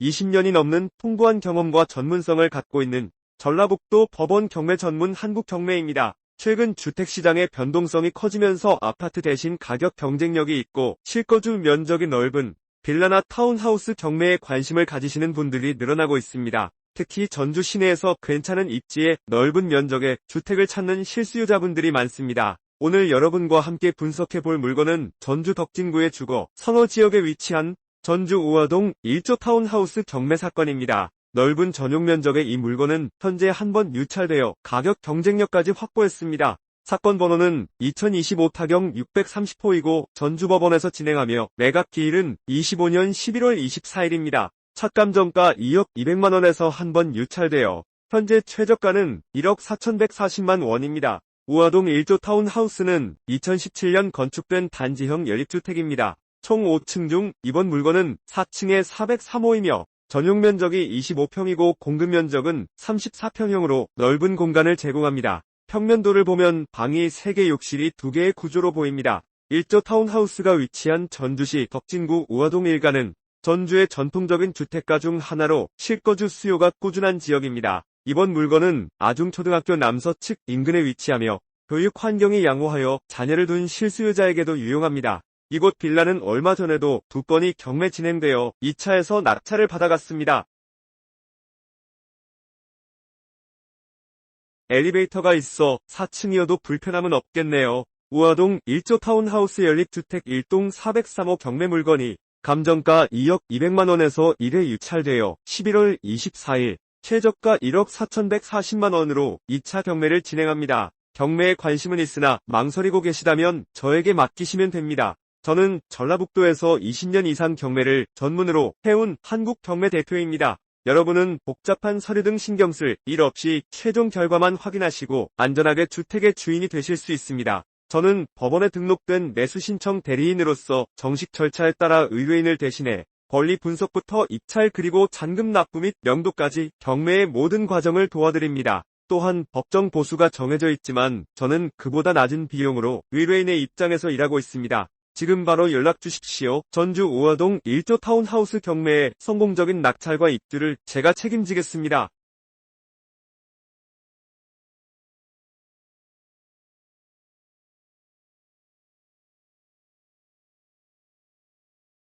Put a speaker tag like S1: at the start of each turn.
S1: 20년이 넘는 풍부한 경험과 전문성을 갖고 있는 전라북도 법원 경매 전문 한국 경매입니다. 최근 주택시장의 변동성이 커지면서 아파트 대신 가격 경쟁력이 있고 실거주 면적이 넓은 빌라나 타운하우스 경매에 관심을 가지시는 분들이 늘어나고 있습니다. 특히 전주 시내에서 괜찮은 입지에 넓은 면적의 주택을 찾는 실수요자분들이 많습니다. 오늘 여러분과 함께 분석해 볼 물건은 전주 덕진구의 주거 선호 지역에 위치한 전주 우화동 1조 타운하우스 경매 사건입니다. 넓은 전용 면적의 이 물건은 현재 한 번 유찰되어 가격 경쟁력까지 확보했습니다. 사건 번호는 2025 타경 630호이고 전주법원에서 진행하며 매각 기일은 25년 11월 24일입니다. 착감 정가 2억 200만원에서 한 번 유찰되어 현재 최저가는 1억 4140만 원입니다. 우화동 1조 타운하우스는 2017년 건축된 단지형 연립주택입니다. 총 5층 중 이번 물건은 4층에 403호이며 전용 면적이 25평이고 공급 면적은 34평형으로 넓은 공간을 제공합니다. 평면도를 보면 방이 3개 욕실이 2개의 구조로 보입니다. 1조 타운하우스가 위치한 전주시 덕진구 우화동 일가는 전주의 전통적인 주택가 중 하나로 실거주 수요가 꾸준한 지역입니다. 이번 물건은 아중초등학교 남서 측 인근에 위치하며 교육 환경이 양호하여 자녀를 둔 실수요자에게도 유용합니다. 이곳 빌라는 얼마 전에도 두 건이 경매 진행되어 2차에서 낙찰을 받아갔습니다. 엘리베이터가 있어 4층이어도 불편함은 없겠네요. 우화동 1조 타운하우스 연립주택 1동 403호 경매 물건이 감정가 2억 200만원에서 1회 유찰되어 11월 24일 최저가 1억 4140만원으로 2차 경매를 진행합니다. 경매에 관심은 있으나 망설이고 계시다면 저에게 맡기시면 됩니다. 저는 전라북도에서 20년 이상 경매를 전문으로 해온 한국 경매 대표입니다. 여러분은 복잡한 서류 등 신경 쓸 일 없이 최종 결과만 확인하시고 안전하게 주택의 주인이 되실 수 있습니다. 저는 법원에 등록된 매수 신청 대리인으로서 정식 절차에 따라 의뢰인을 대신해 권리 분석부터 입찰 그리고 잔금 납부 및 명도까지 경매의 모든 과정을 도와드립니다. 또한 법정 보수가 정해져 있지만 저는 그보다 낮은 비용으로 의뢰인의 입장에서 일하고 있습니다. 지금 바로 연락 주십시오. 전주 우화동 1조 타운하우스 경매의 성공적인 낙찰과 입주를 제가 책임지겠습니다.